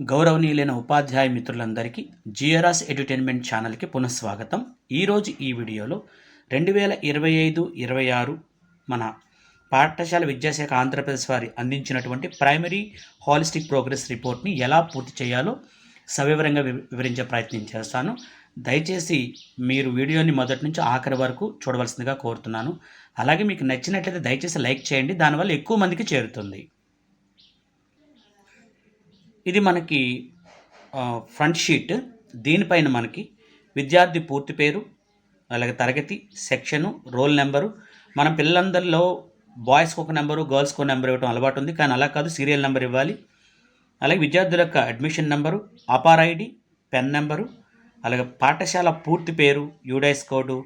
గౌరవనీయులైన ఉపాధ్యాయ మిత్రులందరికీ జియరాస్ ఎంటర్టైన్మెంట్ ఛానల్కి పునఃస్వాగతం. ఈరోజు ఈ వీడియోలో రెండు వేల ఇరవై ఐదు ఇరవై ఆరు మన పాఠశాల విద్యాశాఖ ఆంధ్రప్రదేశ్ వారి అందించినటువంటి ప్రైమరీ హాలిస్టిక్ ప్రోగ్రెస్ రిపోర్ట్ని ఎలా పూర్తి చేయాలో సవివరంగా వివరించే ప్రయత్నం చేస్తాను. దయచేసి మీరు వీడియోని మొదటి నుంచి ఆఖరి వరకు చూడవలసిందిగా కోరుతున్నాను. అలాగే మీకు నచ్చినట్లయితే దయచేసి లైక్ చేయండి. దానివల్ల ఎక్కువ మందికి చేరుతుంది. ఇది మనకి ఫ్రంట్ షీట్ దీనిపైన మనకి విద్యార్థి పూర్తి పేరు అలాగే తరగతి సెక్షను రోల్ నెంబరు. మన పిల్లలందరిలో బాయ్స్కి ఒక నెంబరు గర్ల్స్కి ఒక నెంబర్ ఇవ్వడం అలవాటు ఉంది. కానీ అలా కాదు సీరియల్ నెంబర్ ఇవ్వాలి. అలాగే విద్యార్థుల యొక్క admission number APAAR ID PEN number అలాగే పాఠశాల పూర్తి పేరు యూడైస్ కోడు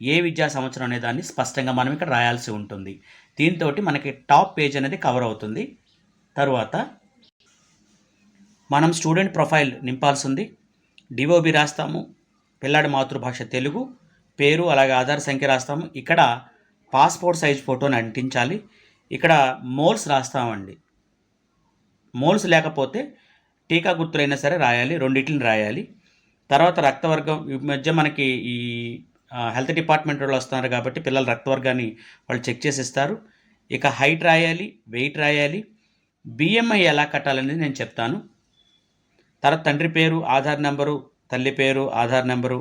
ఏ విద్యా సంవత్సరం అనే దాన్ని స్పష్టంగా మనం ఇక్కడ రాయాల్సి ఉంటుంది. దీంతో మనకి టాప్ పేజ్ అనేది కవర్ అవుతుంది. తరువాత మనం స్టూడెంట్ ప్రొఫైల్ నింపాల్సింది. డిఓబి రాస్తాము. పిల్లాడి మాతృభాష తెలుగు. పేరు అలాగే ఆధార్ సంఖ్య రాస్తాము. ఇక్కడ పాస్పోర్ట్ సైజ్ ఫోటోని అంటించాలి. ఇక్కడ మోల్స్ రాస్తామండి. మోల్స్ లేకపోతే టీకా గుర్తులైనా సరే రాయాలి. రెండింటిని రాయాలి. తర్వాత రక్తవర్గం. ఈ మధ్య మనకి ఈ హెల్త్ డిపార్ట్మెంట్ వాళ్ళు వస్తున్నారు కాబట్టి పిల్లల రక్తవర్గాన్ని వాళ్ళు చెక్ చేసి ఇస్తారు ఇక హైట్ రాయాలి వెయిట్ రాయాలి. బిఎంఐ ఎలా కట్టాలనేది నేను చెప్తాను. తర్వాత తండ్రి పేరు ఆధార్ నెంబరు తల్లి పేరు ఆధార్ నెంబరు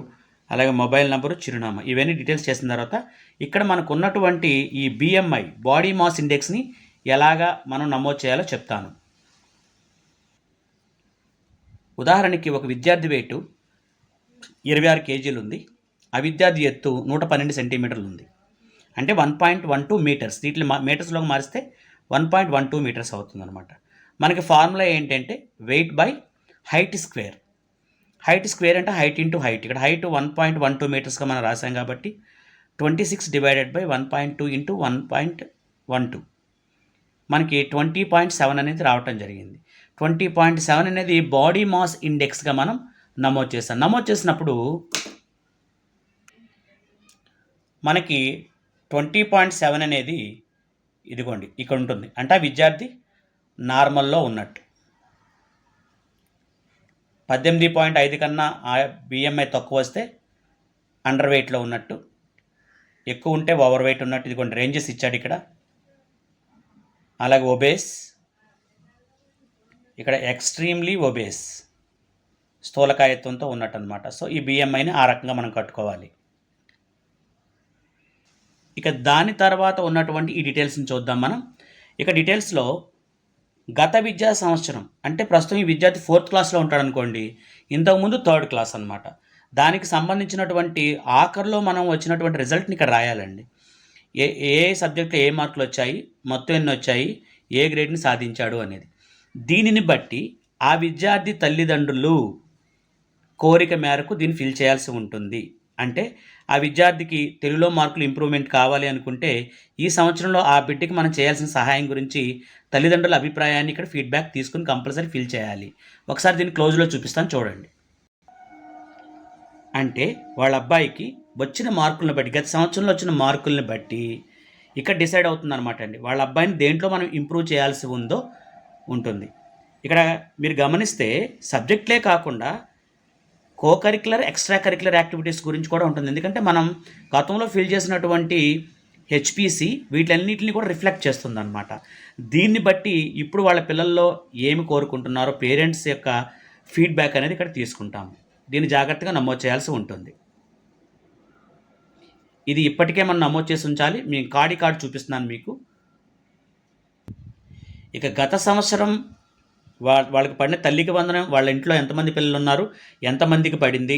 అలాగే మొబైల్ నెంబరు చిరునామా. ఇవన్నీ డీటెయిల్స్ చేసిన తర్వాత ఇక్కడ మనకు ఉన్నటువంటి ఈ బిఎంఐ బాడీ మాస్ ఇండెక్స్ని ఎలాగా మనం నమోదు చేయాలో చెప్తాను. ఉదాహరణకి ఒక విద్యార్థి వెయిట్ ఇరవై ఆరు కేజీలు ఉంది. ఆ విద్యార్థి ఎత్తు నూట పన్నెండు సెంటీమీటర్లు ఉంది. అంటే one point one two metres. వీటిని మీటర్స్లోకి మారిస్తే one point one two metres అవుతుందన్నమాట. మనకి ఫార్ములా ఏంటంటే weight by height square. Height square అంటే హైట్ ఇంటూ హైట్. ఇక్కడ height one point one two మీటర్స్గా మనం రాసాం కాబట్టి twenty six divided by one point two into one point one two. మనకి twenty point seven అనేది రావటం జరిగింది. ట్వంటీ పాయింట్ సెవెన్ అనేది బాడీ మాస్ ఇండెక్స్గా మనం నమోదు చేస్తాం నమోదు చేసినప్పుడు మనకి ట్వంటీ పాయింట్ సెవెన్ అనేది ఇదిగోండి ఇక్కడ ఉంటుంది. అంటే ఆ విద్యార్థి నార్మల్లో ఉన్నట్టు. పద్దెనిమిది పాయింట్ ఐదు కన్నా ఆ బిఎంఐ తక్కువ వస్తే అండర్ వెయిట్లో ఉన్నట్టు. ఎక్కువ ఉంటే ఓవర్ వెయిట్ ఉన్నట్టు ఇదిగోండి రేంజెస్ ఇచ్చాడు ఇక్కడ. అలాగే ఒబేస్ ఇక్కడ ఎక్స్ట్రీమ్లీ ఒబేస్ స్థూలకాయత్వంతో ఉన్నట్టు అనమాట సో ఈ బిఎంఐని ఆ రకంగా మనం కట్టుకోవాలి. ఇక దాని తర్వాత ఉన్నటువంటి ఈ డీటెయిల్స్ని చూద్దాం మనం. ఇక డీటెయిల్స్లో గత విద్యా సంవత్సరం అంటే ప్రస్తుతం ఈ విద్యార్థి ఫోర్త్ క్లాస్లో ఉంటాడు అనుకోండి ఇంతకుముందు థర్డ్ క్లాస్ అనమాట దానికి సంబంధించినటువంటి ఆఖరిలో మనం వచ్చినటువంటి రిజల్ట్ని ఇక్కడ రాయాలండి. ఏ ఏ సబ్జెక్ట్లో ఏ మార్కులు వచ్చాయి మొత్తం ఎన్ని వచ్చాయి ఏ గ్రేడ్ని సాధించాడు అనేది. దీనిని బట్టి ఆ విద్యార్థి తల్లిదండ్రులు కోరిక మేరకు దీన్ని ఫిల్ చేయాల్సి ఉంటుంది. అంటే ఆ విద్యార్థికి తెలుగులో మార్కులు ఇంప్రూవ్మెంట్ కావాలి అనుకుంటే ఈ సంవత్సరంలో ఆ బిడ్డకి మనం చేయాల్సిన సహాయం గురించి తల్లిదండ్రుల అభిప్రాయాన్ని ఇక్కడ ఫీడ్బ్యాక్ తీసుకుని కంపల్సరీ ఫిల్ చేయాలి. ఒకసారి దీన్ని క్లోజ్లో చూపిస్తాను చూడండి. అంటే వాళ్ళ అబ్బాయికి వచ్చిన మార్కులను బట్టి గత సంవత్సరంలో వచ్చిన మార్కులను బట్టి ఇక్కడ డిసైడ్ అవుతుంది అనమాట అండి. వాళ్ళ అబ్బాయిని దేంట్లో మనం ఇంప్రూవ్ చేయాల్సి ఉందో ఉంటుంది. ఇక్కడ మీరు గమనిస్తే సబ్జెక్ట్లే కాకుండా co curricular extra curricular activities గురించి కూడా ఉంటుంది. ఎందుకంటే మనం గతంలో ఫిల్ చేసినటువంటి హెచ్పిసి వీటన్నిటిని కూడా రిఫ్లెక్ట్ చేస్తుంది అనమాట దీన్ని బట్టి ఇప్పుడు వాళ్ళ పిల్లల్లో ఏమి కోరుకుంటున్నారో పేరెంట్స్ యొక్క ఫీడ్బ్యాక్ అనేది ఇక్కడ తీసుకుంటాము. దీన్ని జాగ్రత్తగా నమోదు చేయాల్సి ఉంటుంది. ఇది ఇప్పటికే మనం నమోదు చేసి ఉంచాలి. మేము కార్డు కార్డు చూపిస్తున్నాను మీకు. ఇక గత సంవత్సరం వా వాళ్ళకి పడిన తల్లికి వందనం వాళ్ళ ఇంట్లో ఎంతమంది పిల్లలు ఉన్నారు ఎంతమందికి పడింది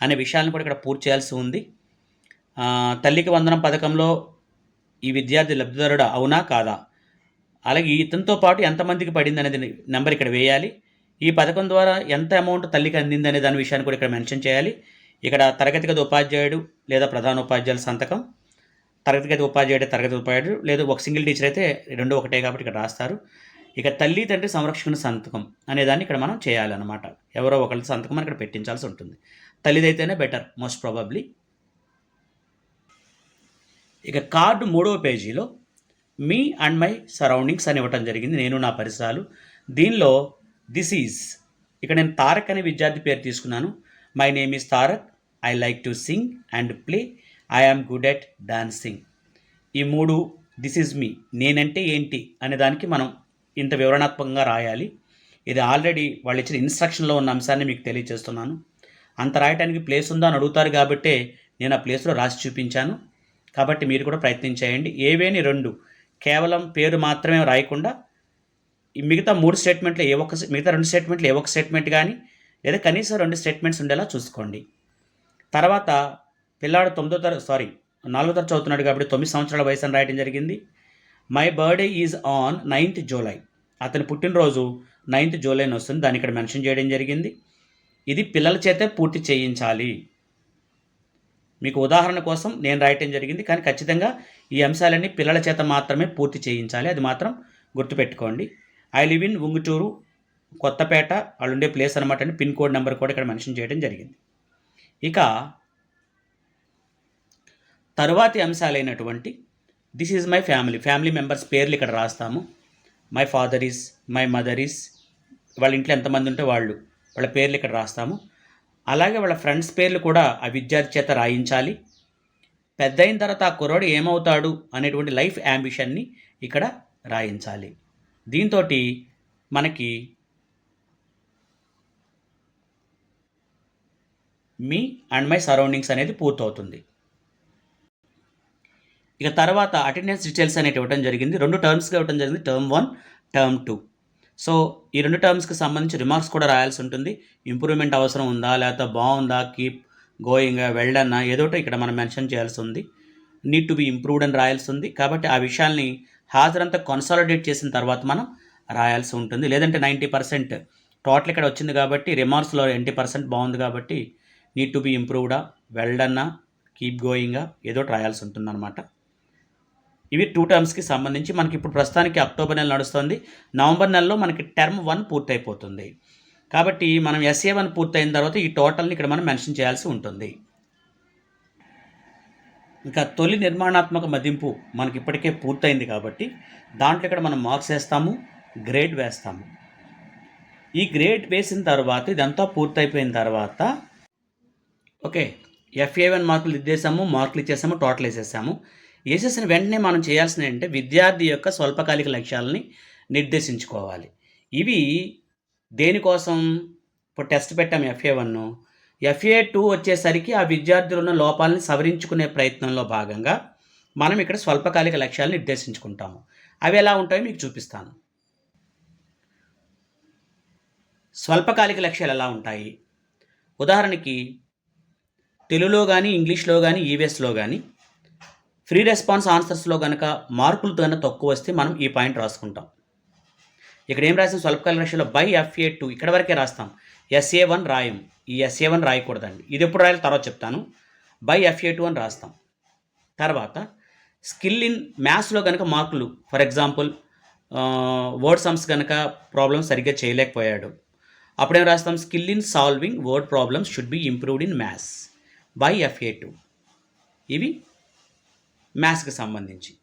అనే విషయాలను కూడా ఇక్కడ పూర్తి చేయాల్సి ఉంది. తల్లికి వందనం పథకంలో ఈ విద్యార్థి లబ్ధిదారుడు అవునా కాదా? అలాగే ఇతనితో పాటు ఎంతమందికి పడింది అనేది నెంబర్ ఇక్కడ వేయాలి. ఈ పథకం ద్వారా ఎంత అమౌంట్ తల్లికి అందింది అనే దాని విషయాన్ని కూడా ఇక్కడ మెన్షన్ చేయాలి. ఇక్కడ తరగతి గది ఉపాధ్యాయుడు లేదా ప్రధాన ఉపాధ్యాయుల సంతకం తరగతి గది ఉపాధ్యాయుడు తరగతి ఉపాధ్యాయుడు లేదా ఒక సింగిల్ టీచర్ అయితే రెండు ఒకటే కాబట్టి ఇక్కడ రాస్తారు. ఇక తల్లి తండ్రి సంరక్షణ సంతకం అనేదాన్ని ఇక్కడ మనం చేయాలన్నమాట. ఎవరో ఒకరి సంతకం మనం ఇక్కడ పెట్టించాల్సి ఉంటుంది. తల్లిదైతేనే బెటర్ మోస్ట్ ప్రాబబ్లీ ఇక కార్డు మూడవ పేజీలో మీ అండ్ మై సరౌండింగ్స్ అని ఇవ్వటం జరిగింది. నేను నా పరిసరాలు. దీనిలో దిస్ ఈజ్ ఇక్కడ నేను తారక్ అనే విద్యార్థి పేరు తీసుకున్నాను. My name is Tarak. I like to sing and play. I am good at dancing. ఈ మూడు దిస్ ఈజ్ మీ. నేనంటే ఏంటి అనే దానికి మనం ఇంత వివరణాత్మకంగా రాయాలి. ఇది ఆల్రెడీ వాళ్ళు ఇచ్చిన ఇన్స్ట్రక్షన్లో ఉన్న అంశాన్ని మీకు తెలియజేస్తున్నాను. అంత రాయడానికి ప్లేస్ ఉందా అని అడుగుతారు కాబట్టే నేను ఆ ప్లేస్లో రాసి చూపించాను. కాబట్టి మీరు కూడా ప్రయత్నం చేయండి. ఏవేని రెండు. కేవలం పేరు మాత్రమే రాయకుండా మిగతా మూడు స్టేట్మెంట్లు ఏ ఒక్క మిగతా రెండు స్టేట్మెంట్లు ఏ ఒక్క స్టేట్మెంట్ కానీ లేదా కనీసం రెండు స్టేట్మెంట్స్ ఉండేలా చూసుకోండి. తర్వాత పిల్లాడు తొమ్మిదో తర సారీ నాలుగో తరగతి చదువుతున్నాడు కాబట్టి తొమ్మిది సంవత్సరాల వయసు అని రాయడం జరిగింది. My birthday is on ninth July అతని పుట్టినరోజు నైన్త్ జూలైని వస్తుంది. దాన్ని ఇక్కడ మెన్షన్ చేయడం జరిగింది. ఇది పిల్లల చేతే పూర్తి చేయించాలి. మీకు ఉదాహరణ కోసం నేను రాయటం జరిగింది. కానీ ఖచ్చితంగా ఈ అంశాలన్నీ పిల్లల చేత మాత్రమే పూర్తి చేయించాలి. అది మాత్రం గుర్తుపెట్టుకోండి. I live in Unguturu Kothapeta వాళ్ళు ఉండే ప్లేస్ అనమాట అండి పిన్ కోడ్ నెంబర్ కూడా ఇక్కడ మెన్షన్ చేయడం జరిగింది. ఇక తరువాతి అంశాలైనటువంటి this is my family family members పేర్లు ఇక్కడ రాస్తాము. My father is my mother is వాళ్ళ ఇంట్లో ఎంతమంది ఉంటే వాళ్ళు వాళ్ళ పేర్లు ఇక్కడ రాస్తాము. అలాగే వాళ్ళ ఫ్రెండ్స్ పేర్లు కూడా ఆ విద్యార్థి చేత రాయించాలి. పెద్ద అయిన తర్వాత ఆ కుర్రాడు ఏమవుతాడు అనేటువంటి లైఫ్ యాంబిషన్ని ఇక్కడ రాయించాలి. దీంతో మనకి మీ అండ్ మై సరౌండింగ్స్ అనేది పూర్తవుతుంది. ఇక తర్వాత అటెండెన్స్ డీటెయిల్స్ అనేవి ఇవ్వడం జరిగింది. రెండు టర్మ్స్గా ఇవ్వడం జరిగింది. Term one term two so ఈ రెండు టర్మ్స్కి సంబంధించి రిమార్క్స్ కూడా రాయాల్సి ఉంటుంది. ఇంప్రూవ్మెంట్ అవసరం ఉందా? లేకపోతే బాగుందా? కీప్ గోయింగ్ వెళ్ళన్నా ఏదో ఇక్కడ మనం మెన్షన్ చేయాల్సి ఉంది. నీడ్ టు బి ఇంప్రూవ్డ్ అని రాయాల్సి ఉంది. కాబట్టి ఆ విషయాల్ని హాజరంతా కన్సాలిడేట్ చేసిన తర్వాత మనం రాయాల్సి ఉంటుంది. లేదంటే నైంటీ పర్సెంట్ టోటల్ ఇక్కడ వచ్చింది కాబట్టి రిమార్క్స్లో ఎయిటీ పర్సెంట్ బాగుంది కాబట్టి నీడ్ టు బి ఇంప్రూవ్డా వెల్డన్నా కీప్ గోయింగా ఏదో రాయాల్సి రాయాల్సి ఉంటుందన్నమాట. ఇవి టూ టర్మ్స్కి సంబంధించి మనకి ఇప్పుడు ప్రస్తుతానికి అక్టోబర్ నెల నడుస్తుంది. నవంబర్ నెలలో మనకి టర్మ్ వన్ పూర్తయిపోతుంది. కాబట్టి మనం ఎస్ఏ వన్ పూర్తయిన తర్వాత ఈ టోటల్ని ఇక్కడ మనం మెన్షన్ చేయాల్సి ఉంటుంది. ఇంకా తొలి నిర్మాణాత్మక మదింపు మనకి ఇప్పటికే పూర్తయింది కాబట్టి దాంట్లో ఇక్కడ మనం మార్క్స్ వేస్తాము గ్రేడ్ వేస్తాము. ఈ గ్రేడ్ వేసిన తర్వాత ఇదంతా పూర్తయిపోయిన తర్వాత ఓకే ఎఫ్ఏ వన్ మార్కులు ఇద్దేసాము మార్కులు ఇచ్చేసాము టోటల్ వేసేసాము. వేసేసిన వెంటనే మనం చేయాల్సింది ఏంటంటే విద్యార్థి యొక్క స్వల్పకాలిక లక్ష్యాలని నిర్దేశించుకోవాలి. ఇవి దేనికోసం? ఇప్పుడు టెస్ట్ పెట్టాం ఎఫ్ఏ వన్. ఎఫ్ఏ టూ వచ్చేసరికి ఆ విద్యార్థులు ఉన్న లోపాలని సవరించుకునే ప్రయత్నంలో భాగంగా మనం ఇక్కడ స్వల్పకాలిక లక్ష్యాలను నిర్దేశించుకుంటాము. అవి ఎలా ఉంటాయో మీకు చూపిస్తాను. స్వల్పకాలిక లక్ష్యాలు ఎలా ఉంటాయి? ఉదాహరణకి తెలుగులో కానీ ఇంగ్లీష్లో కానీ ఈవీఎస్లో కానీ ఫ్రీ రెస్పాన్స్ ఆన్సర్స్లో కనుక మార్కులు కనుక తక్కువ వస్తే మనం ఈ పాయింట్ రాసుకుంటాం. ఇక్కడ ఏం రాసాం స్వల్పకాలిక రక్షణలో బై ఎఫ్ఏ టూ ఇక్కడ వరకే రాస్తాం. ఎస్ఏ వన్ రాయం. ఈ ఎస్ఏ వన్ రాయకూడదండి. ఇది ఎప్పుడు రాయాలి తర్వాత చెప్తాను. బై ఎఫ్ఏ టూ అని రాస్తాం. తర్వాత స్కిల్ ఇన్ మ్యాథ్స్లో కనుక మార్కులు ఫర్ ఎగ్జాంపుల్ వర్డ్ సమ్స్ కనుక ప్రాబ్లమ్స్ సరిగ్గా చేయలేకపోయాడు. అప్పుడేం రాస్తాం? Skill in solving word problems should be improved in maths by FA two ఇవి మ్యాథ్స్కి సంబంధించి.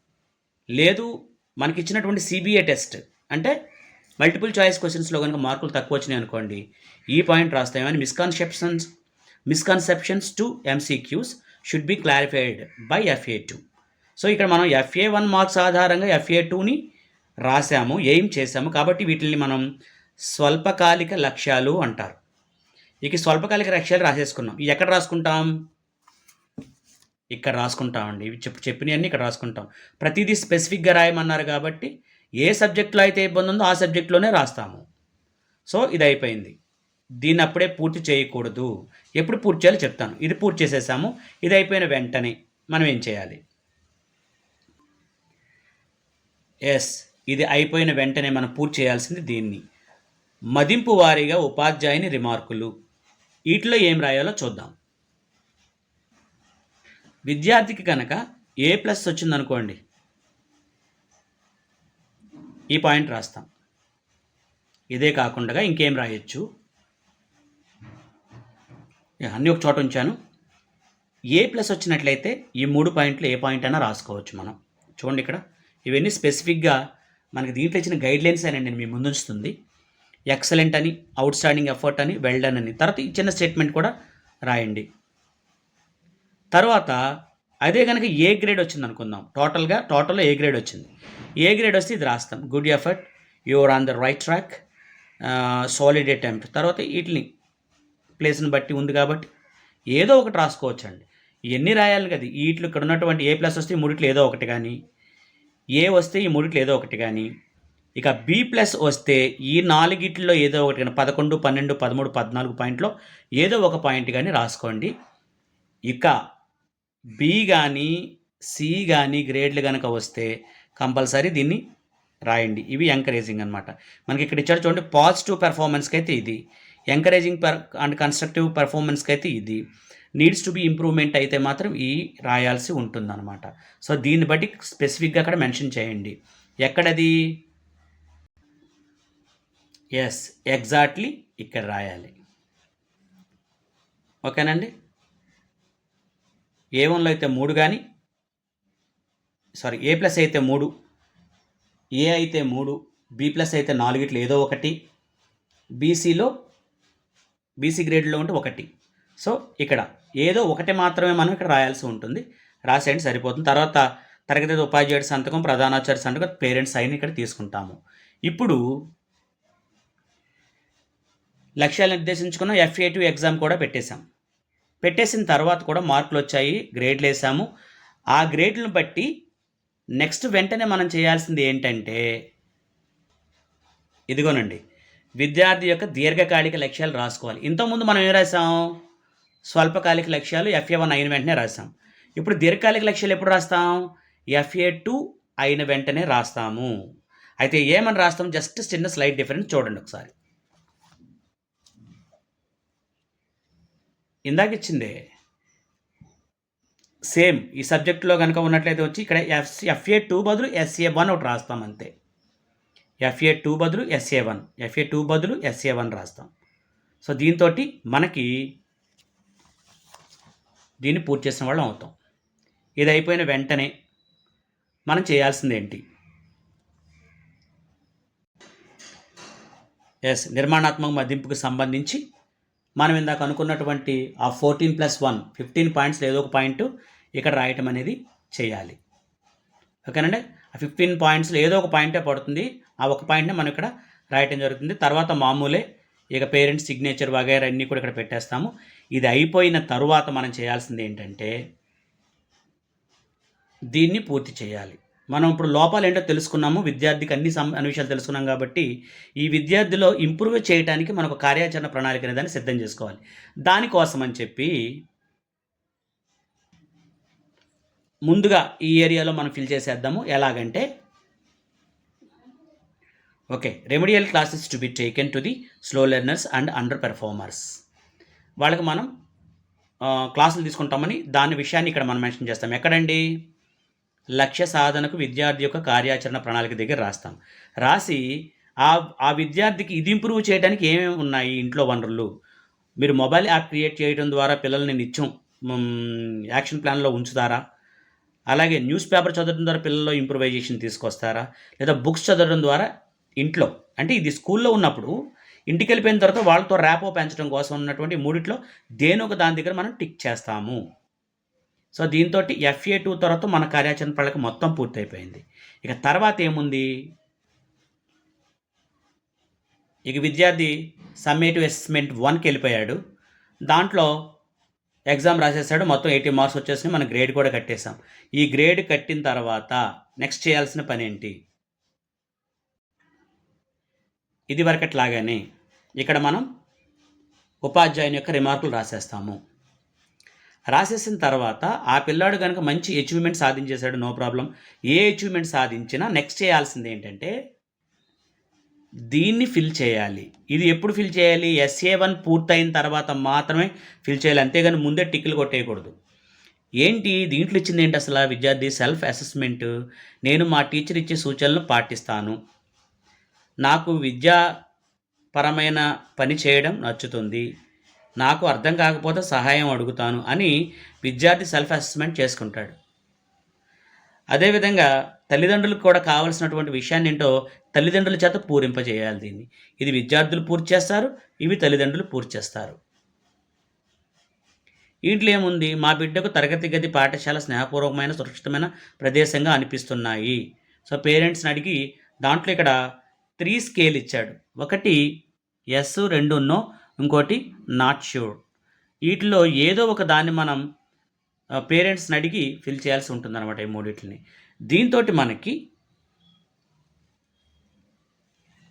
లేదు మనకి ఇచ్చినటువంటి సిబిఏ టెస్ట్. అంటే మల్టిపుల్ చాయిస్ క్వశ్చన్స్లో కనుక మార్కులు తక్కువ వచ్చినాయి అనుకోండి ఈ point రాస్తామని misconceptions misconceptions to MCQs should be clarified by FA two so ఇక్కడ మనం ఎఫ్ఏ వన్ మార్క్స్ ఆధారంగా ఎఫ్ఏ టూని రాసాము ఎయిమ్ చేసాము కాబట్టి వీటిని మనం స్వల్పకాలిక లక్ష్యాలు అంటారు. ఇక స్వల్పకాలిక లక్ష్యాలు రాసేసుకున్నాం. ఇవి ఎక్కడ రాసుకుంటాం? ఇక్కడ రాసుకుంటామండి. ఇవి చెప్పు చెప్పినవన్నీ ఇక్కడ రాసుకుంటాం. ప్రతిదీ స్పెసిఫిక్గా రాయమన్నారు కాబట్టి ఏ సబ్జెక్ట్లో అయితే ఇబ్బంది ఉందో ఆ సబ్జెక్ట్లోనే రాస్తాము. సో ఇది అయిపోయింది దీన్ని అప్పుడే పూర్తి చేయకూడదు. ఎప్పుడు పూర్తి చేయాలో చెప్తాను. ఇది పూర్తి చేసేసాము. ఇది అయిపోయిన వెంటనే మనం ఏం చేయాలి? ఎస్ ఇది అయిపోయిన వెంటనే మనం పూర్తి చేయాల్సింది దీన్ని. మదింపు వారీగా ఉపాధ్యాయుని రిమార్కులు. వీటిలో ఏం రాయాలో చూద్దాం. విద్యార్థికి కనుక ఏ ప్లస్ వచ్చిందనుకోండి ఈ పాయింట్ రాస్తాం. ఇదే కాకుండా ఇంకేం రాయొచ్చు? అన్నీ ఒక చోట ఉంచాను. ఏ ప్లస్ వచ్చినట్లయితే ఈ మూడు పాయింట్లు ఏ పాయింట్ అయినా రాసుకోవచ్చు మనం. చూడండి ఇక్కడ ఇవన్నీ స్పెసిఫిక్గా మనకి దీంట్లో ఇచ్చిన గైడ్ లైన్స్ అని నేను మీ ముందు ఉంచుతుంది ఎక్సలెంట్ అని అవుట్ స్టాండింగ్ ఎఫర్ట్ అని వెల్డన్ అని. తర్వాత ఈ చిన్న స్టేట్మెంట్ కూడా రాయండి. తర్వాత అదే కనుక ఏ గ్రేడ్ వచ్చింది అనుకుందాం. టోటల్గా టోటల్లో ఏ గ్రేడ్ వచ్చింది? ఏ గ్రేడ్ వస్తే ఇది రాస్తాం. Good effort your on the right track solid attempt తర్వాత వీటిని ప్లేస్ని బట్టి ఉంది కాబట్టి ఏదో ఒకటి రాసుకోవచ్చండి. ఎన్ని రాయాలి కదా? వీటిలో ఇక్కడ ఉన్నటువంటి ఏ ప్లస్ వస్తే ఈ మూడిట్లో ఏదో ఒకటి కానీ ఏ వస్తే ఈ మూడిట్లో ఏదో ఒకటి కానీ ఇక బి ప్లస్ వస్తే ఈ నాలుగిట్లో ఏదో ఒకటి కానీ పదకొండు పన్నెండు పదమూడు పద్నాలుగు పాయింట్లో ఏదో ఒక పాయింట్ కానీ రాసుకోండి. ఇక బి కానీ సి కానీ గ్రేడ్లు కనుక వస్తే కంపల్సరీ దీన్ని రాయండి. ఇవి ఎంకరేజింగ్ అనమాట మనకి ఇక్కడ ఇచ్చాడు చూడండి పాజిటివ్ పెర్ఫార్మెన్స్కి అయితే ఇది. ఎంకరేజింగ్ పర్ అండ్ కన్స్ట్రక్టివ్ పెర్ఫార్మెన్స్కి అయితే ఇది. నీడ్స్ టు బి ఇంప్రూవ్మెంట్ అయితే మాత్రం ఈ రాయాల్సి ఉంటుందన్నమాట. సో దీన్ని బట్టి స్పెసిఫిక్గా అక్కడ మెన్షన్ చేయండి. ఎక్కడది? ఎస్ ఎగ్జాక్ట్లీ ఇక్కడ రాయాలి. ఓకేనండి? ఏ వన్లో అయితే మూడు కానీ సారీ ఏ ప్లస్ అయితే మూడు ఏ అయితే మూడు బి ప్లస్ అయితే నాలుగిట్లో ఏదో ఒకటి బీసీలో బీసీ గ్రేడ్లో ఉంటే ఒకటి. సో ఇక్కడ ఏదో ఒకటి మాత్రమే మనం ఇక్కడ రాయాల్సి ఉంటుంది. రాసేయండి సరిపోతుంది. తర్వాత తరగతి ఉపాధ్యాయుడి సంతకం ప్రధానాచార్య సంతకం పేరెంట్స్ సైన్ ఇక్కడ తీసుకుంటాము. ఇప్పుడు లక్ష్యాలు నిర్దేశించుకున్న ఎఫ్ఏ టూ ఎగ్జామ్ కూడా పెట్టేశాం. పెట్టేసిన తర్వాత కూడా మార్కులు వచ్చాయి గ్రేడ్లు వేసాము. ఆ గ్రేడ్లను బట్టి నెక్స్ట్ వెంటనే మనం చేయాల్సింది ఏంటంటే ఇదిగోనండి విద్యార్థి యొక్క దీర్ఘకాలిక లక్ష్యాలు రాసుకోవాలి. ఇంతకుముందు మనం ఏం రాసాం? స్వల్పకాలిక లక్ష్యాలు ఎఫ్ఏ వన్ అయిన వెంటనే రాసాం. ఇప్పుడు దీర్ఘకాలిక లక్ష్యాలు ఎప్పుడు రాస్తాం? ఎఫ్ఏ టూ అయిన వెంటనే రాస్తాము. అయితే ఏమని రాస్తాం? జస్ట్ చిన్న స్లైడ్ డిఫరెన్స్ చూడండి ఒకసారి. ఇందాక ఇచ్చిందే సేమ్ ఈ సబ్జెక్టులో కనుక ఉన్నట్లయితే వచ్చి ఇక్కడ ఎఫ్ ఎఫ్ఏ టూ బదులు ఎస్ఏ వన్ ఒకటి రాస్తాం అంతే. ఎఫ్ఏ టూ బదులు ఎస్ఏ వన్ ఎఫ్ఏ టూ బదులు ఎస్ఏ వన్ రాస్తాం. సో దీంతో మనకి దీన్ని పూర్తి చేసిన వాళ్ళం అవుతాం. ఇది అయిపోయిన వెంటనే మనం చేయాల్సింది ఏంటి? ఎస్ నిర్మాణాత్మక మదింపుకు సంబంధించి మనం ఇందాక అనుకున్నటువంటి ఆ fourteen plus one fifteen points ఏదో ఒక పాయింట్ ఇక్కడ రాయటం అనేది చేయాలి. ఓకేనండి? ఆ ఫిఫ్టీన్ పాయింట్స్లో ఏదో ఒక పాయింటే పడుతుంది. ఆ ఒక పాయింట్ని మనం ఇక్కడ రాయటం జరుగుతుంది. తర్వాత మామూలే ఇక పేరెంట్స్ సిగ్నేచర్ వగైరా అన్నీ కూడా ఇక్కడ పెట్టేస్తాము. ఇది అయిపోయిన తరువాత మనం చేయాల్సింది ఏంటంటే దీన్ని పూర్తి చేయాలి. మనం ఇప్పుడు లోపాలు ఏంటో తెలుసుకున్నాము విద్యార్థికి అన్ని సం అన్ని విషయాలు తెలుసుకున్నాం కాబట్టి ఈ విద్యార్థిలో ఇంప్రూవ్ చేయడానికి మనకు కార్యాచరణ ప్రణాళిక అనే దాన్ని సిద్ధం చేసుకోవాలి. దానికోసం అని చెప్పి ముందుగా ఈ ఏరియాలో మనం ఫిల్ చేసేద్దాము. ఎలాగంటే okay remedial classes to be taken to the slow learners and underperformers వాళ్ళకి మనం క్లాసులు తీసుకుంటామని దాని విషయాన్ని ఇక్కడ మనం మెన్షన్ చేస్తాం. ఎక్కడండి? లక్ష్య సాధనకు విద్యార్థి యొక్క కార్యాచరణ ప్రణాళిక దగ్గర రాస్తాం. రాసి ఆ ఆ విద్యార్థికి ఇది ఇంప్రూవ్ చేయడానికి ఏమేమి ఉన్నాయి ఇంట్లో వనరులు? మీరు మొబైల్ యాప్ క్రియేట్ చేయడం ద్వారా పిల్లల్ని నిత్యం యాక్షన్ ప్లాన్లో ఉంచుతారా? అలాగే న్యూస్ పేపర్ చదవడం ద్వారా పిల్లల్లో ఇంప్రూవైజేషన్ తీసుకొస్తారా? లేదా బుక్స్ చదవడం ద్వారా ఇంట్లో అంటే ఇది స్కూల్లో ఉన్నప్పుడు ఇంటికి వెళ్ళిపోయిన తర్వాత వాళ్ళతో ర్యాపో పెంచడం కోసం ఉన్నటువంటి మూడిట్లో దేని ఒక దాని దగ్గర మనం టిక్ చేస్తాము? సో దీంతో ఎఫ్ఏ టూ తర్వాత మన కార్యాచరణ ప్రణాళిక మొత్తం పూర్తయిపోయింది. ఇక తర్వాత ఏముంది? ఇక విద్యార్థి సమ్మేటివ్ అసెస్మెంట్ వన్కి వెళ్ళిపోయాడు. దాంట్లో ఎగ్జామ్ రాసేసాడు. మొత్తం ఎయిటీ మార్క్స్ వచ్చేసి మనం గ్రేడ్ కూడా కట్టేసాం ఈ గ్రేడ్ కట్టిన తర్వాత నెక్స్ట్ చేయాల్సిన పని ఏంటి? ఇది వరకట్లాగానే ఇక్కడ మనం ఉపాధ్యాయుని యొక్క రిమార్కులు రాసేస్తాము. రాసేసిన తర్వాత ఆ పిల్లాడు కనుక మంచి అచీవ్మెంట్ సాధించేశాడు నో ప్రాబ్లం ఏ అచీవ్మెంట్ సాధించినా నెక్స్ట్ చేయాల్సింది ఏంటంటే దీన్ని ఫిల్ చేయాలి. ఇది ఎప్పుడు ఫిల్ చేయాలి? ఎస్ఏ వన్ పూర్తయిన తర్వాత మాత్రమే ఫిల్ చేయాలి. అంతేగాని ముందే టిక్కులు కొట్టేయకూడదు. ఏంటి? దీంట్లో ఇచ్చింది ఏంటి అసలు విద్యార్థి? సెల్ఫ్ అసెస్మెంట్ నేను మా టీచర్ ఇచ్చే సూచనలు పాటిస్తాను. నాకు విద్యాపరమైన పని చేయడం నచ్చుతుంది. నాకు అర్థం కాకపోతే సహాయం అడుగుతాను అని విద్యార్థి సెల్ఫ్ అసెస్మెంట్ చేసుకుంటాడు. అదేవిధంగా తల్లిదండ్రులకు కూడా కావాల్సినటువంటి విషయాన్ని ఏంటో తల్లిదండ్రుల చేత పూరింపజేయాలి దీన్ని. ఇది విద్యార్థులు పూర్తి చేస్తారు ఇవి తల్లిదండ్రులు పూర్తి చేస్తారు. ఇంట్లో ఏముంది? మా బిడ్డకు తరగతి గది పాఠశాల స్నేహపూర్వకమైన సురక్షితమైన ప్రదేశంగా అనిపిస్తున్నాయి. సో పేరెంట్స్ని అడిగి దాంట్లో ఇక్కడ త్రీ స్కేల్ ఇచ్చాడు. ఒకటి ఎస్ రెండు నో ఇంకోటి నాట్ ష్యూర్ వీటిలో ఏదో ఒక దాన్ని మనం పేరెంట్స్ని అడిగి ఫిల్ చేయాల్సి ఉంటుంది అనమాట ఈ మూడింటిని. దీంతో మనకి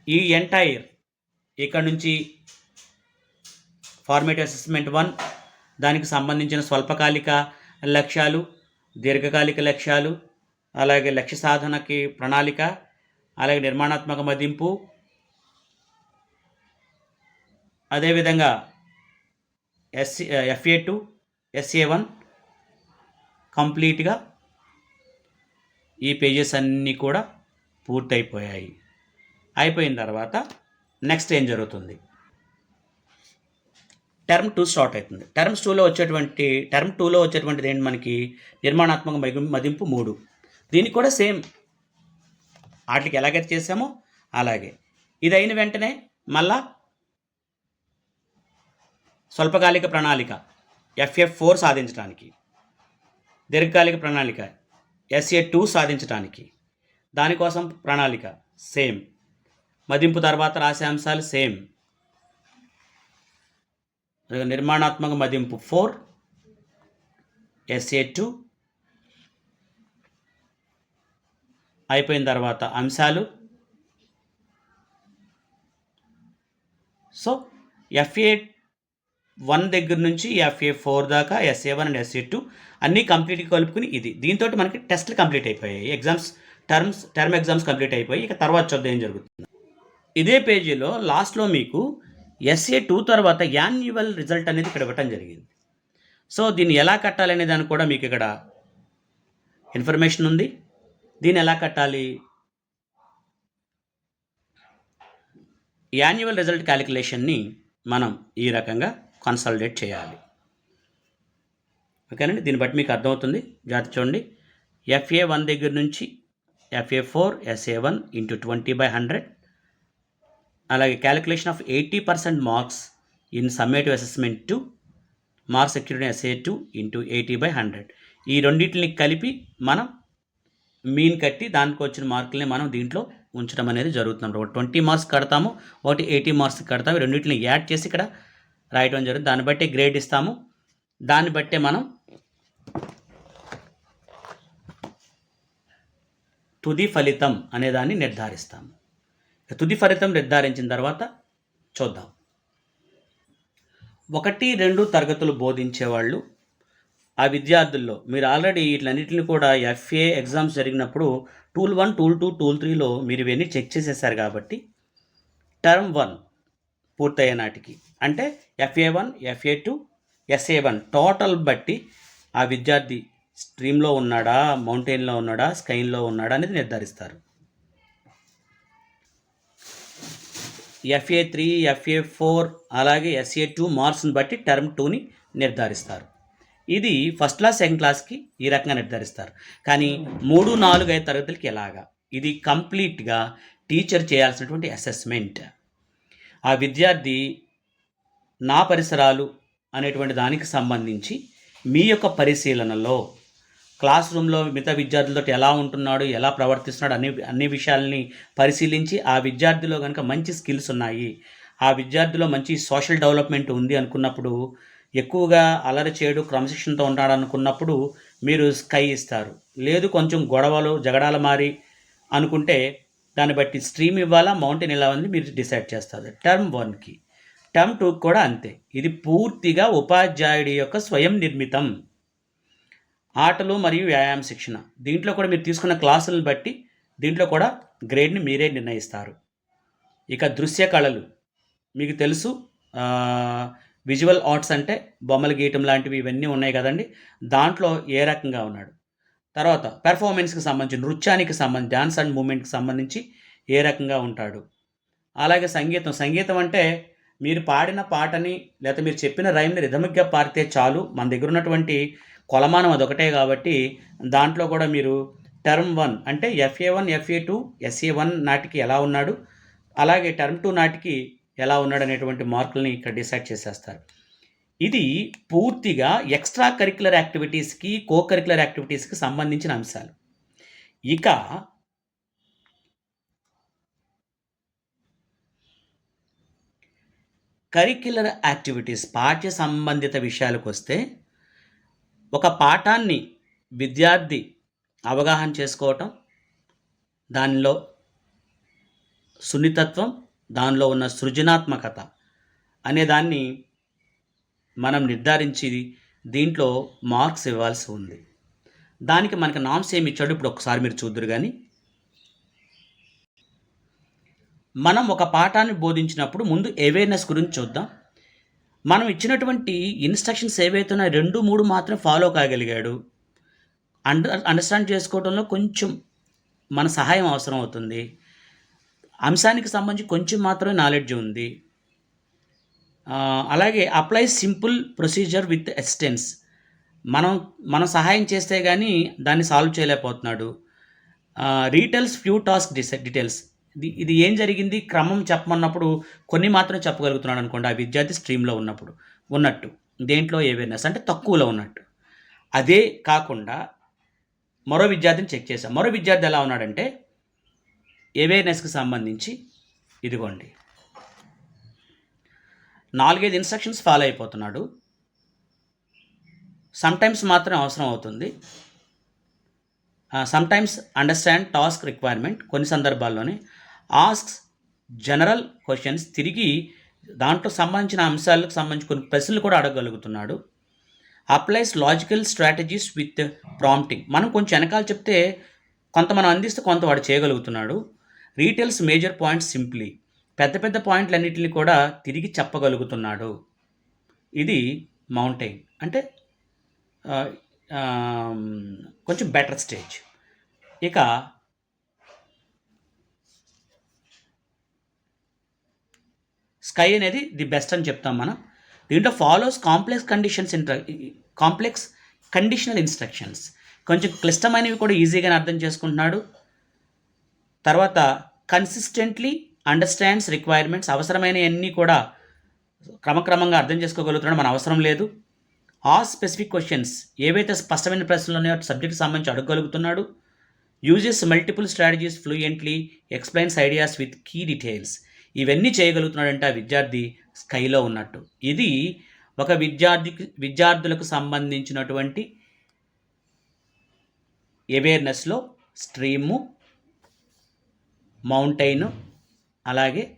ఈ ఎంటైర్ ఇక్కడ నుంచి ఫార్మేటివ్ అసెస్మెంట్ వన్ దానికి సంబంధించిన స్వల్పకాలిక లక్ష్యాలు దీర్ఘకాలిక లక్ష్యాలు అలాగే లక్ష్య సాధనకి ప్రణాళిక అలాగే నిర్మాణాత్మక మదింపు అదేవిధంగా SC FA two SA one కంప్లీట్గా ఈ పేజెస్ అన్నీ కూడా పూర్తయిపోయాయి. అయిపోయిన తర్వాత నెక్స్ట్ ఏం జరుగుతుంది? టర్మ్ టూ స్టార్ట్ అవుతుంది. టర్మ్స్ టూలో వచ్చేటువంటి టర్మ్ టూలో వచ్చేటువంటిది ఏంటి మనకి? నిర్మాణాత్మక మదింపు మూడు. దీనికి కూడా సేమ్. వాటికి ఎలాగైతే చేసామో అలాగే. ఇది అయిన వెంటనే మళ్ళా స్వల్పకాలిక ప్రణాళిక ఎఫ్ఎఫ్ ఫోర్ సాధించడానికి దీర్ఘకాలిక ప్రణాళిక ఎస్ఏ టూ సాధించడానికి దానికోసం ప్రణాళిక సేమ్. మదింపు తర్వాత రాసే అంశాలు సేమ్. నిర్మాణాత్మక మదింపు ఫోర్ ఎస్ఏ టూ. అయిపోయిన తర్వాత అంశాలు. సో ఎఫ్ఏ వన్ దగ్గర నుంచి ఎఫ్ఏ ఫోర్ దాకా SA one and SA two అన్నీ కంప్లీట్గా కలుపుకుని ఇది. దీంతో మనకి టెస్ట్లు కంప్లీట్ అయిపోయాయి. Exams terms term exams complete అయిపోయి ఇక తర్వాత చూద్దాం ఏం జరుగుతుంది. ఇదే పేజీలో లాస్ట్లో మీకు ఎస్ఏ టూ తర్వాత యాన్యువల్ రిజల్ట్ అనేది ఇక్కడ ఇవ్వటం జరిగింది. సో దీన్ని ఎలా కట్టాలనే దానికి కూడా మీకు ఇక్కడ ఇన్ఫర్మేషన్ ఉంది. దీన్ని ఎలా కట్టాలి? యాన్యువల్ రిజల్ట్ క్యాలిక్యులేషన్ని మనం ఈ రకంగా కన్సల్టేట్ చేయాలి. ఓకేనండి దీన్ని బట్టి మీకు అర్థమవుతుంది. జాగ్రత్త చూడండి. ఎఫ్ఏ వన్ దగ్గర నుంచి FA four SA one into twenty by hundred అలాగే calculation of eighty percent marks in summative assessment to marks security SA two into eighty by hundred ఈ రెండింటిని కలిపి మనం మీన్ కట్టి దానికి వచ్చిన మార్కుల్ని మనం దీంట్లో ఉంచడం అనేది జరుగుతుంది. ఒక ట్వంటీ మార్క్స్ కడతాము ఒకటి ఎయిటీ మార్క్స్ కడతాము రెండింటిని యాడ్ చేసి ఇక్కడ రాయటం జరుగుతుంది. దాన్ని బట్టి గ్రేడ్ ఇస్తాము. దాన్ని బట్టే మనం తుది ఫలితం అనేదాన్ని నిర్ధారిస్తాము. తుది ఫలితం నిర్ధారించిన తర్వాత చూద్దాం. ఒకటి రెండు తరగతులు బోధించేవాళ్ళు ఆ విద్యార్థుల్లో మీరు ఆల్రెడీ వీటిలన్నింటిని కూడా ఎఫ్ఏ ఎగ్జామ్స్ జరిగినప్పుడు tool one tool two tool త్రీలో మీరు ఇవన్నీ చెక్ చేసేసారు కాబట్టి టర్మ్ వన్ పూర్తయ్యే నాటికి. అంటే FA one FA two SA one total బట్టి ఆ విద్యార్థి స్ట్రీమ్లో ఉన్నాడా మౌంటైన్లో ఉన్నాడా స్కైన్లో ఉన్నాడా అనేది నిర్ధారిస్తారు. ఎఫ్ఏ త్రీ ఎఫ్ఏ ఫోర్ అలాగే ఎస్ఏ టూ మార్క్స్ని బట్టి టర్మ్ టూని నిర్ధారిస్తారు. ఇది ఫస్ట్ క్లాస్ సెకండ్ క్లాస్కి ఈ రకంగా నిర్ధారిస్తారు. కానీ మూడు నాలుగు ఐదు తరగతులకి ఎలాగా? ఇది కంప్లీట్గా టీచర్ చేయాల్సినటువంటి అసెస్మెంట్. ఆ విద్యార్థి నా పరిసరాలు అనేటువంటి దానికి సంబంధించి మీ యొక్క పరిశీలనలో క్లాస్ రూమ్లో మిగతా విద్యార్థులతో ఎలా ఉంటున్నాడు ఎలా ప్రవర్తిస్తున్నాడు అన్ని అన్ని విషయాల్ని పరిశీలించి ఆ విద్యార్థిలో కనుక మంచి స్కిల్స్ ఉన్నాయి ఆ విద్యార్థిలో మంచి సోషల్ డెవలప్మెంట్ ఉంది అనుకున్నప్పుడు ఎక్కువగా అలరి చేయడు క్రమశిక్షణతో ఉంటాడు అనుకున్నప్పుడు మీరు స్కై ఇస్తారు. లేదు కొంచెం గొడవలు జగడాల మారి అనుకుంటే దాన్ని బట్టి స్ట్రీమ్ ఇవ్వాలా మౌంటైన్ ఇలా ఉంది మీరు డిసైడ్ చేస్తారు. టర్మ్ వన్కి టర్మ్ టూకి కూడా అంతే. ఇది పూర్తిగా ఉపాధ్యాయుడి యొక్క స్వయం నిర్మితం. ఆటలు మరియు వ్యాయామ శిక్షణ. దీంట్లో కూడా మీరు తీసుకున్న క్లాసులను బట్టి దీంట్లో కూడా గ్రేడ్ని మీరే నిర్ణయిస్తారు. ఇక దృశ్య కళలు. మీకు తెలుసు విజువల్ ఆర్ట్స్ అంటే బొమ్మలు గీయటం లాంటివి ఇవన్నీ ఉన్నాయి కదండి. దాంట్లో ఏ రకంగా ఉన్నాడు? తర్వాత పెర్ఫార్మెన్స్కి సంబంధించి నృత్యానికి సంబంధించి డాన్స్ అండ్ మూమెంట్కి సంబంధించి ఏ రకంగా ఉంటాడు. అలాగే సంగీతం సంగీతం అంటే మీరు పాడిన పాటని లేకపోతే మీరు చెప్పిన రైమ్ని రిధమిక్గా పాడితే చాలు. మన దగ్గర ఉన్నటువంటి కొలమానం అదొకటే కాబట్టి దాంట్లో కూడా మీరు టర్మ్ వన్ అంటే FA one FA two SA one నాటికి ఎలా ఉన్నాడు అలాగే టర్మ్ టూ నాటికి ఎలా ఉన్నాడు అనేటువంటి మార్కుల్ని ఇక్కడ డిసైడ్ చేసేస్తారు. ఇది పూర్తిగా ఎక్స్ట్రా కరిక్యులర్ యాక్టివిటీస్కి కో కరిక్యులర్ యాక్టివిటీస్కి సంబంధించిన అంశాలు. ఇక కరిక్యులర్ యాక్టివిటీస్ పాఠ్య సంబంధిత విషయాలకు వస్తే ఒక పాఠాన్ని విద్యార్థి అవగాహన చేసుకోవటం దానిలో సున్నితత్వం దానిలో ఉన్న సృజనాత్మకత అనే దాన్ని మనం నిర్ధారించి దీంట్లో మార్క్స్ ఇవ్వాల్సి ఉంది. దానికి మనకి నామ్స్ ఏమి ఇచ్చాడు ఇప్పుడు ఒకసారి మీరు చూద్దరు కానీ మనం ఒక పాఠాన్ని బోధించినప్పుడు ముందు అవేర్నెస్ గురించి చూద్దాం. మనం ఇచ్చినటువంటి ఇన్స్ట్రక్షన్స్ ఏవైతున్నాయో రెండు మూడు మాత్రం ఫాలో కాగలిగాడు. అండర్ అండర్స్టాండ్ చేసుకోవడంలో కొంచెం మన సహాయం అవసరం అవుతుంది. అంశానికి సంబంధించి కొంచెం మాత్రమే నాలెడ్జ్ ఉంది. అలాగే apply simple procedure with assistance మనం మనం సహాయం చేస్తే కానీ దాన్ని solve చేయలేకపోతున్నాడు. Retells few task this details ఇది ఇది ఏం జరిగింది? క్రమం చెప్పమన్నప్పుడు కొన్ని మాత్రం చెప్పగలుగుతున్నాడు అనుకోండి. ఆ విద్యార్థి స్ట్రీమ్లో ఉన్నప్పుడు ఉన్నట్టు. దేంట్లో అవేర్నెస్ అంటే తక్కువలో ఉన్నట్టు. అదే కాకుండా మరో విద్యార్థిని చెక్ చేశాం. మరో విద్యార్థి ఎలా ఉన్నాడంటే అవేర్నెస్కి సంబంధించి ఇదిగోండి. నాలుగైదు ఇన్స్ట్రక్షన్స్ ఫాలో అయిపోతున్నాడు. సమ్టైమ్స్ మాత్రం అవసరం అవుతుంది. సమ్టైమ్స్ అండర్స్టాండ్ టాస్క్ రిక్వైర్మెంట్ కొన్ని సందర్భాల్లోనే ఆస్క్స్ జనరల్ క్వశ్చన్స్ తిరిగి దాంట్లో సంబంధించిన అంశాలకు సంబంధించి కొన్ని ప్రశ్నలు కూడా అడగగలుగుతున్నాడు. Applies logical strategies with prompting మనం కొంచెం వెనకాల చెప్తే కొంత మనం అందిస్తే కొంత వాడు చేయగలుగుతున్నాడు. రీటైల్స్ మేజర్ పాయింట్స్ సింప్లీ పెద్ద పెద్ద పాయింట్లన్నింటినీ కూడా తిరిగి చెప్పగలుగుతున్నాడు. ఇది మౌంటైన్. అంటే కొంచెం బెటర్ స్టేజ్. ఇక స్కై అనేది ది బెస్ట్ అని చెప్తాం మనం. దీంట్లో follows complex conditions intra complex conditional instructions. కొంచెం క్లిష్టమైనవి కూడా ఈజీగానే అర్థం చేసుకుంటున్నాడు. తర్వాత కన్సిస్టెంట్లీ అండర్స్టాండ్స్ రిక్వైర్మెంట్స్ అవసరమైనవన్నీ కూడా క్రమక్రమంగా అర్థం చేసుకోగలుగుతున్నాడు. మన అవసరం లేదు. ఆ స్పెసిఫిక్ క్వశ్చన్స్ ఏవైతే స్పష్టమైన ప్రశ్నలు ఉన్నాయో సబ్జెక్ట్కి సంబంధించి అడగగలుగుతున్నాడు. Uses multiple strategies fluently explains ideas with key details. ఇవన్నీ చేయగలుగుతున్నాడంటే ఆ విద్యార్థి స్కైలో ఉన్నట్టు. ఇది ఒక విద్యార్థికి విద్యార్థులకు సంబంధించినటువంటి అవేర్నెస్లో స్ట్రీము మౌంటైన్ అలాగే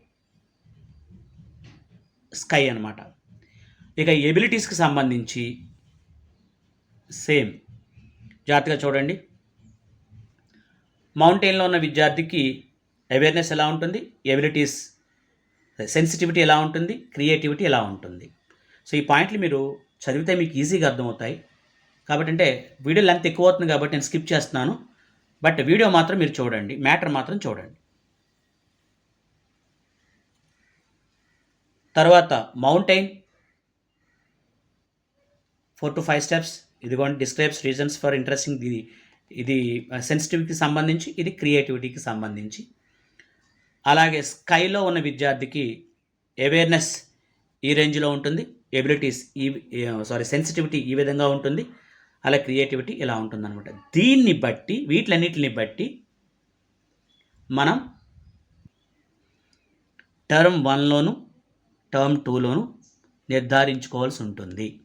స్కై అన్నమాట. ఇక ఎబిలిటీస్కి సంబంధించి సేమ్. జాగ్రత్తగా చూడండి. మౌంటైన్లో ఉన్న విద్యార్థికి అవేర్నెస్ ఎలా ఉంటుంది? ఎబిలిటీస్ సెన్సిటివిటీ ఎలా ఉంటుంది? క్రియేటివిటీ ఎలా ఉంటుంది? సో ఈ పాయింట్లు మీరు చదివితే మీకు ఈజీగా అర్థమవుతాయి. కాబట్టి అంటే వీడియో లెంత్ ఎక్కువ అవుతుంది కాబట్టి నేను స్కిప్ చేస్తున్నాను. బట్ వీడియో మాత్రం మీరు చూడండి. మ్యాటర్ మాత్రం చూడండి. తర్వాత mountain. Four to five steps ఇదిగోండి డిస్క్రైబ్స్ రీజన్స్ ఫర్ ఇంట్రెస్టింగ్ ఇది ఇది uh, సెన్సిటివిటీకి సంబంధించి ఇది క్రియేటివిటీకి సంబంధించి. అలాగే స్కైలో ఉన్న విద్యార్థికి అవేర్నెస్ ఈ రేంజ్లో ఉంటుంది. ఎబిలిటీస్ ఈ సారీ సెన్సిటివిటీ uh, ఈ విధంగా ఉంటుంది. అలా క్రియేటివిటీ ఇలా ఉంటుందన్నమాట. దీన్ని బట్టి వీటిలన్నిటిని బట్టి మనం టర్మ్ వన్లోను టర్మ్ టూలోను నిర్ధారించుకోవాల్సి ఉంటుంది.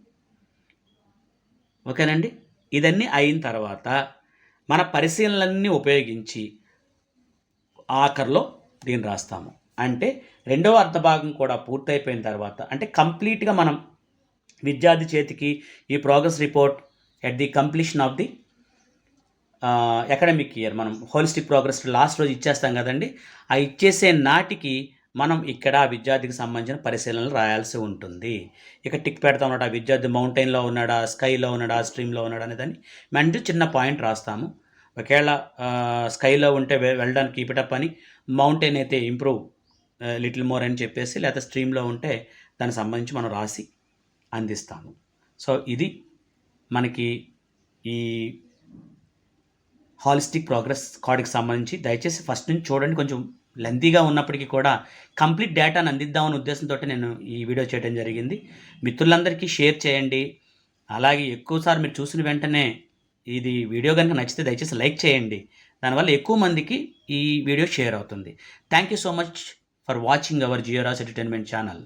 ఓకేనండి? ఇదన్నీ అయిన తర్వాత మన పరిశీలనలన్నీ ఉపయోగించి ఆఖరిలో దీన్ని రాస్తాము. అంటే రెండవ అర్ధభాగం కూడా పూర్తయిపోయిన తర్వాత అంటే కంప్లీట్గా మనం విద్యార్థి చేతికి ఈ progress report at the completion of the academic year మనం హోలిస్టిక్ ప్రోగ్రెస్ లాస్ట్ రోజు ఇచ్చేస్తాం కదండి. ఆ ఇచ్చేసే నాటికి మనం ఇక్కడ ఆ విద్యార్థికి సంబంధించిన పరిశీలనలు రాయాల్సి ఉంటుంది. ఇక టిక్ పెడతా ఉన్నాడు. ఆ విద్యార్థి మౌంటైన్లో ఉన్నాడా? స్కైలో ఉన్నాడా? స్ట్రీమ్లో ఉన్నాడా? అనేదాన్ని మంచి చిన్న పాయింట్ రాస్తాము. ఒకవేళ స్కైలో ఉంటే వె- వెళ్ళడానికి కీపిటప్ అని మౌంటైన్ అయితే ఇంప్రూవ్ లిటిల్ మోర్ అని చెప్పేసి లేకపోతే స్ట్రీమ్లో ఉంటే దానికి సంబంధించి మనం రాసి అందిస్తాము. సో ఇది మనకి ఈ హాలిస్టిక్ ప్రోగ్రెస్ కార్డుకి సంబంధించి. దయచేసి ఫస్ట్ నుంచి చూడండి. కొంచెం లెంతీగా ఉన్నప్పటికీ కూడా కంప్లీట్ డేటాను అందిద్దామనే ఉద్దేశంతో నేను ఈ వీడియో చేయడం జరిగింది. మిత్రులందరికీ షేర్ చేయండి. అలాగే ఎక్కువసారి మీరు చూసిన వెంటనే ఇది వీడియో కనుక నచ్చితే దయచేసి లైక్ చేయండి. దానివల్ల ఎక్కువ మందికి ఈ వీడియో షేర్ అవుతుంది. Thank you so much for watching our జియోరాస్ entertainment channel